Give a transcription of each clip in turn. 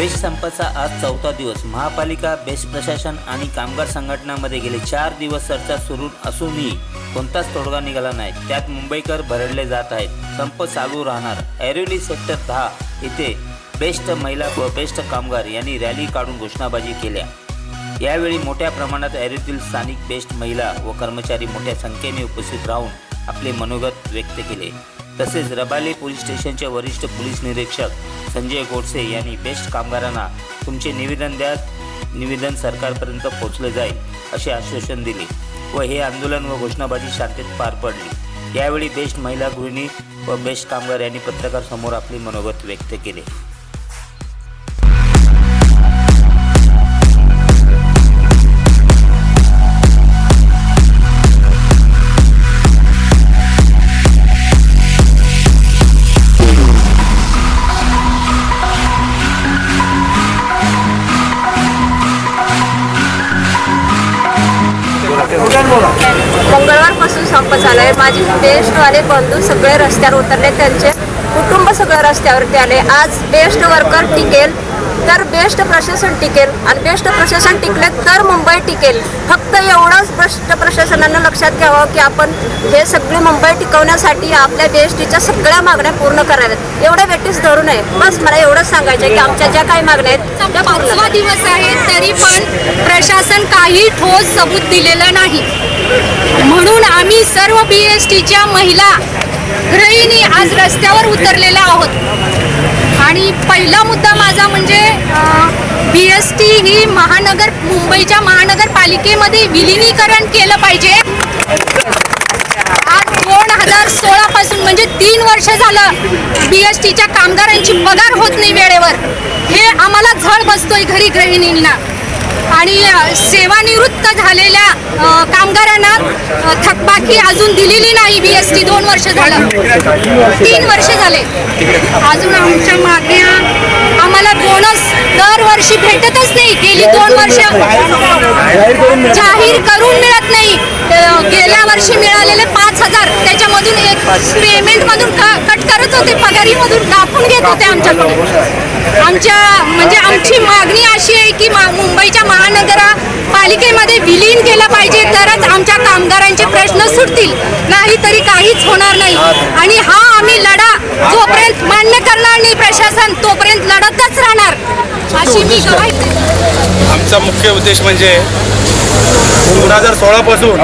Best संपाचा आज चौथा दिवस. महापालिका बेस्ट प्रशासन आणि कामगार संघटनामध्ये गेले चार दिवस चर्चा सुरू असूनही कोणताच तोडगा निघाला नाही. त्यात मुंबईकर भरडले जात आहेत. संप चालू राहणार. ऐरोली सेक्टर दहा इथे बेस्ट महिला व बेस्ट कामगार यांनी रॅली काढून घोषणाबाजी केल्या. यावेळी मोठ्या प्रमाणात ऐरोलीतील स्थानिक बेस्ट महिला व कर्मचारी मोठ्या संख्येने उपस्थित राहून आपले मनोगत व्यक्त केले. तसेच रबाले पोलीस स्टेशनचे वरिष्ठ पोलीस निरीक्षक संजय गोडसे यांनी बेस्ट कामगारांना तुमचे निवेदन द्या निवेदन सरकारपर्यंत पोहोचले जाईल असे आश्वासन दिले व हे आंदोलन व घोषणाबाजी शांततेत पार पडली. यावेळी बेस्ट महिला गृहिणी व बेस्ट कामगार यांनी पत्रकार समोर आपले मनोगत व्यक्त केले. बेस्टवाले बंधू सगळे रस्त्यावर उतरले त्यांचे कुटुंब सगळं रस्त्यावरती आले. आज बेस्ट वर्कर टिकेल. तर बेस्ट प्रशासन टिकेल. आणि बेस्ट प्रशासन टिकले तर मुंबई टिकेल. फक्त एवढंच बेस्ट प्रशासनानं लक्षात घ्यावं की आपण हे सगळे मुंबई टिकवण्यासाठी आपल्या बेस्टीच्या सगळ्या मागण्या पूर्ण कराव्यात. एवढ्या व्यक्तीच धरू नये. बस मला एवढंच सांगायचं आहे की आमच्या ज्या काही मागण्या आहेत त्या पाचवा दिवस आहे तरी पण प्रशासन काही ठोस सबूत दिलेलं नाही. म्हणून आम्ही सर्व बी एस टीच्या महिला गृहिणी आज रस्त्यावर उतरलेल्या आहोत. आणि पहिला मुद्दा माझा म्हणजे बी एस टी ही महानगर मुंबईच्या महानगरपालिकेमध्ये विलिनीकरण केलं पाहिजे. आज दोन हजार सोळा पासून म्हणजे तीन वर्ष झालं बी एस टीच्या कामगारांची पगार होत नाही वेळेवर. हे आम्हाला झळ बसतोय घरी गृहिणींना. आणि सेवानिवृत्त झालेल्या कामगारांना थकबाकी अजून दिलेली नाही. बी एस टी दोन वर्ष झालं. तीन वर्ष झाले. अजून आमच्या मागण्या आम्हाला बोनस दरवर्षी भेटतच नाही. गेली दोन वर्ष. जाहीर करून मिळत नाही. गेल्या वर्षी मिळालेले पाच हजार त्याच्यामधून एक पेमेंटमधून का कट करत होते पगारीमधून कापून घेत होते आमच्याकडून. आमच्या म्हणजे आमची मागणी अशी आहे की मा- मुंबईच्या महानगरपालिकेमध्ये विलीन केलं पाहिजे तरच आमच्या कामगारांचे प्रश्न सुटतील. नाहीतरी काहीच होणार नाही. आणि हा आम्ही लढा जोपर्यंत मान्य करणार नाही प्रशासन तोपर्यंत लढतच राहणार. अशी मी गवाही देते. आमचा मुख्य उद्देश म्हणजे दोन हजार सोळापासून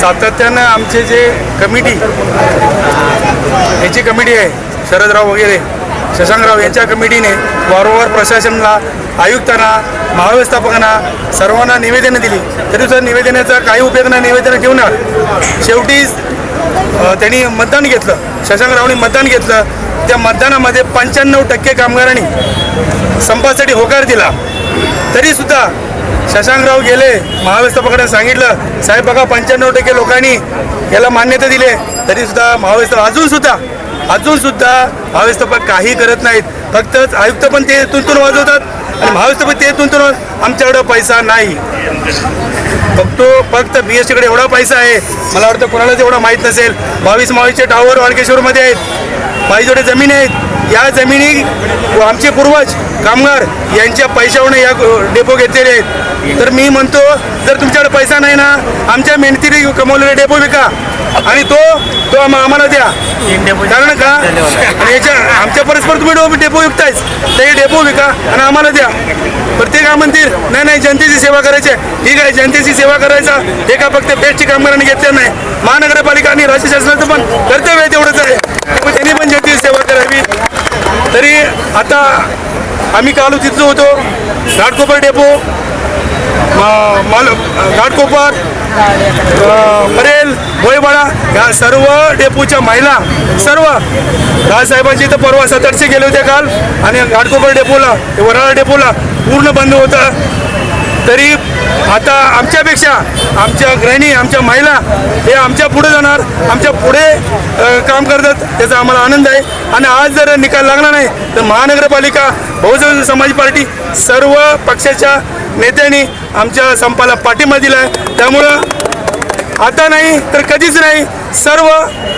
सातत्यानं आमचे जे कमिटी याची कमिटी आहे शरदराव वगैरे शशांकराव यांच्या कमिटीने वारंवार प्रशासनाला आयुक्तांना महाव्यवस्थापकांना सर्वांना निवेदनं दिली. तरी सुद्धा निवेदनाचा काही उपयोग नाही निवेदनं ठेवणार. शेवटी त्यांनी मतदान घेतलं. शशांकरावनी मतदान घेतलं. त्या मतदानामध्ये पंच्याण्णव टक्के कामगारांनी संपासाठी होकार दिला. तरी सुद्धा शशांकराव गेले महाव्यवस्थापकाने सांगितलं साहेब बघा पंच्याण्णव टक्के लोकांनी याला मान्यता दिले तरी सुद्धा महाव्यवस्थापक अजून सुद्धा अजून सुद्धा महाव्यवस्थापक काही करत नाहीत. फक्तच आयुक्त पण ते तुंतून वाजवतात आणि महाव्यवस्थापक ते तुंतून आमच्याकडं पैसा नाही. फक्त फक्त बी एस टीकडे एवढा पैसा आहे. मला वाटतं कोणालाच एवढा माहीत नसेल. बावीस मावीसचे टावर वाळकेश्वरमध्ये आहेत. माझ्याकडे जमीन आहेत. या जमिनी आमचे पूर्वज कामगार यांच्या पैशावरून या डेपो घेतलेले आहेत. तर मी म्हणतो जर तुमच्याकडे पैसा नाही ना आमच्या मेहनतीने कमवलेले डेपो विका. आणि तो तो आम्हाला द्या. कारण का? आणि याच्या आमच्या परस्पर तुम्ही डो- डेपो विकतायच ते डेपो विका आणि आम्हाला द्या. प्रत्येक काय म्हणतील? नाही नाही जनतेची सेवा करायची ठीक आहे जनतेची सेवा करायचा. हे का फक्त बेस्टची कामगारांनी घेतलं नाही? महानगरपालिका आणि राज्य शासनाचं पण कर्तव्य आहे तेवढंच आहे. त्यांनी पण जनतेची सेवा करावी. तरी आता आम्ही काल तिथं होतो. घाटकोपर डेपो माल घाटकोपर परेल भोयवाडा या सर्व डेपोच्या महिला सर्व राजसाहेबांची इथं परवा सतरचे गेले होते काल. आणि घाटकोपर डेपोला वराळा डेपोला पूर्ण बंद होतं. तरी आता आमच्यापेक्षा आमच्या गृहिणी आमच्या महिला हे आमच्या पुढे जाणार आमच्या पुढे काम करतात त्याचा आम्हाला आनंद आहे. आणि आज जर निकाल लागला नाही तर महानगरपालिका बहुजन समाज पार्टी सर्व पक्षाच्या नेत्यांनी आमच्या संपाला पाठिंबा दिला आहे त्यामुळं आता नाही तर कधीच नाही सर्व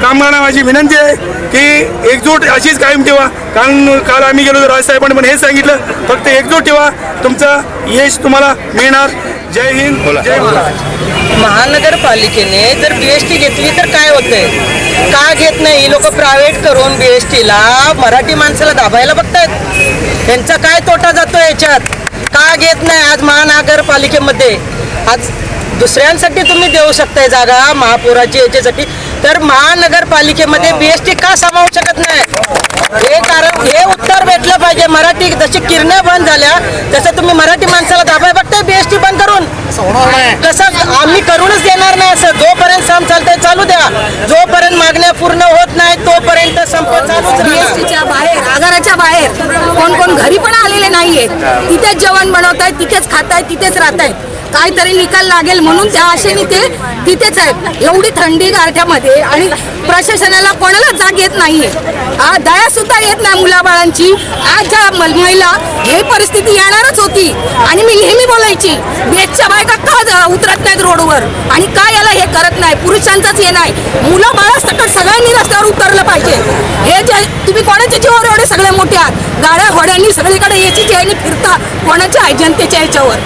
कामगारांना माझी विनंती आहे की एकजूट अशीच कायम ठेवा. कारण काल आम्ही गेलो राजसाहेबांनी पण हेच सांगितलं. फक्त एकजूट ठेवा. तुमचं यश तुम्हाला मिळणार. जय हिंद जय महाराष्ट्र महानगरपालिकेने जर बी एस टी घेतली तर काय होतंय? का घेत नाही? लोक प्रायव्हेट करून बी एस टीला मराठी माणसाला दाबायला बघतायत. त्यांचा काय तोटा जातो याच्यात? का घेत नाही आज महानगरपालिकेमध्ये? आज दुसऱ्यांसाठी तुम्ही देऊ शकताय जागा महापुराची याच्यासाठी. तर महानगरपालिकेमध्ये बी एस टी का सामावू शकत नाही? हे कारण हे उत्तर भेटलं पाहिजे. मराठी जशी किरण्या बंद झाल्या तसं तुम्ही मराठी माणसाला दाबाय बघताय बी एस टी बंद करून. कसं आम्ही करूनच देणार नाही असं. जोपर्यंत सम चालतंय चालू द्या. जोपर्यंत मागण्या पूर्ण होत नाही तोपर्यंत संप चालूच. बीएसटीच्या बाहेर आगाराच्या बाहेर. कोण कोण घरी पण आलेले नाहीये. तिथेच जेवण बनवताय तिथेच खाताय तिथेच राहताय. काहीतरी निकाल लागेल म्हणून त्या आशेने ते तिथेच आहेत. एवढी थंडी गारठ्यामध्ये आणि प्रशासनाला कोणाला जाग येत नाहीये. आ, दया सुद्धा येत नाही मुलाबाळांची. आज ज्या महिला हे परिस्थिती येणारच होती. आणि मी नेहमी बोलायची बेटच्या बायका का ज- उतरत नाहीत रोडवर? आणि का याला हे करत नाही? पुरुषांचाच हे नाही. मुलं बाळा सगळ्यांनी रस्त्यावर उतरलं पाहिजे. हे जे तुम्ही कोणाच्या जीवावर सगळे मोठे आहात. गाड्या घोड्यांनी सगळीकडे याची ह्यानी फिरता. कोणाच्या आहे जनतेच्या ह्याच्यावर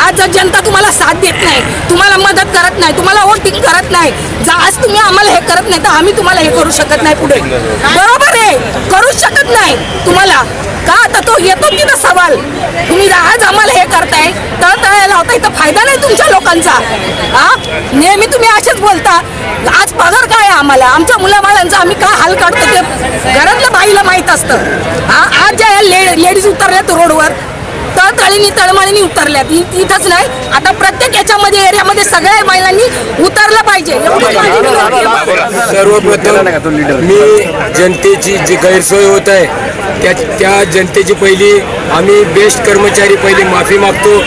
आज जर जनता तुम्हाला साथ देत नाही. तुम्हाला मदत करत नाही. तुम्हाला वोटिंग करत नाही. जर आज तुम्ही आम्हाला हे करत नाही तर आम्ही तुम्हाला हे करू शकत नाही पुढे. बरोबर आहे. करूच शकत नाही. तुम्हाला का आता तो येतो तिथं सवाल? तुम्ही जर आज आम्हाला हे करताय. तर तळायला लावताय तर फायदा नाही तुमच्या लोकांचा. हा? नेहमी तुम्ही असेच बोलता. आज पगार काय आहे आम्हाला? आमच्या मुलाबाळांचा आम्ही का हाल काढतो? ते घरातल्या बाईला माहीत असतं. हा? आज ज्या लेड लेडीज उतरल्यात रोडवर तळतळीनी तळमळीनी उतरल्यात. इथंच नाही. आता प्रत्येक याच्यामध्ये एरियामध्ये सगळ्या महिलांनी उतरलं पाहिजे. एवढीच माझी विनंती आहे. सर्वप्रथम मी जनतेची जी गैरसोय होत आहे त्या त्या जनतेची पहिली आम्ही बेस्ट कर्मचारी पहिली माफी मागतो.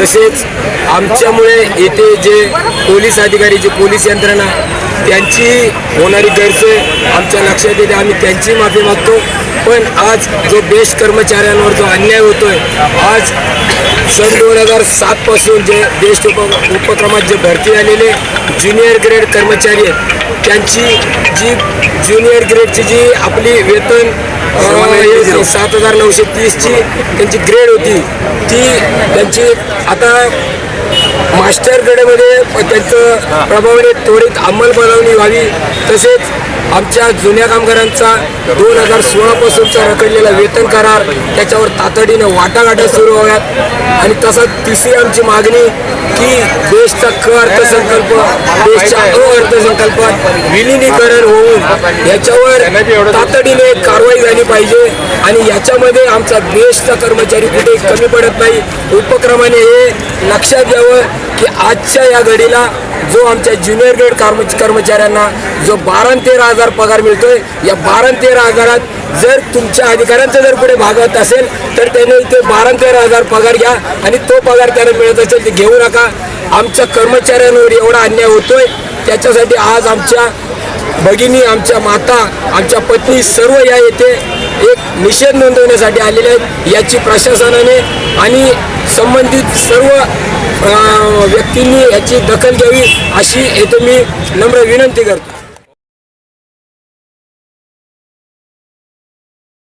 तसेच आमच्यामुळे येथे जे पोलीस अधिकारी जे पोलीस यंत्रणा त्यांची होणारी गैरसोय आमच्या लक्षात येते. आम्ही त्यांची माफी मागतो. पण आज जो बेस्ट कर्मचाऱ्यांवर जो अन्याय होतोय आज सन दोन हजार सातपासून जे बेस्ट उप उपक्रमात जे भरती आलेले ज्युनियर ग्रेड कर्मचारी आहेत त्यांची जी ज्युनियर ग्रेडची जी आपली वेतन सात हजार नऊशे तीसची त्यांची ग्रेड होती ती त्यांची आता मास्टर ग्रेडमध्ये त्यांचं प्रभावाने त्वरित अंमलबजावणी व्हावी तसेच आमच्या जुन्या कामगारांचा दोन हजार सोळापासूनचा रखडलेला वेतन करार त्याच्यावर तातडीनं वाटाघाटा सुरू व्हाव्यात आणि तसंच तिसरी आमची मागणी की देशचा क अर्थसंकल्प देशच्या अ अर्थसंकल्पात विलिनीकरण होऊन याच्यावर तातडीने कारवाई झाली पाहिजे. आणि याच्यामध्ये आमचा देशचा कर्मचारी कुठे कमी पडत नाही. उपक्रमाने हे लक्षात घ्यावं की आजच्या या घडीला जो आमच्या ज्युनियर ग्रेड कर्म कर्मचाऱ्यांना जो बारा तेरा हजार पगार मिळतोय या बारा तेरा हजारात जर तुमच्या अधिकाऱ्यांचं जर पुढे भागवत असेल तर त्याने ते बारा तेरा हजार पगार घ्या आणि तो पगार त्याला मिळत असेल ते घेऊ नका. आमच्या कर्मचाऱ्यांवर एवढा अन्याय होतोय त्याच्यासाठी आज आमच्या भगिनी आमच्या माता आमच्या पत्नी सर्व या येथे एक निषेध नोंदवण्यासाठी आलेले आहेत. याची प्रशासनाने आणि संबंधित सर्व व्यक्तींनी याची दखल घ्यावी अशी येथे मी नम्र विनंती करतो.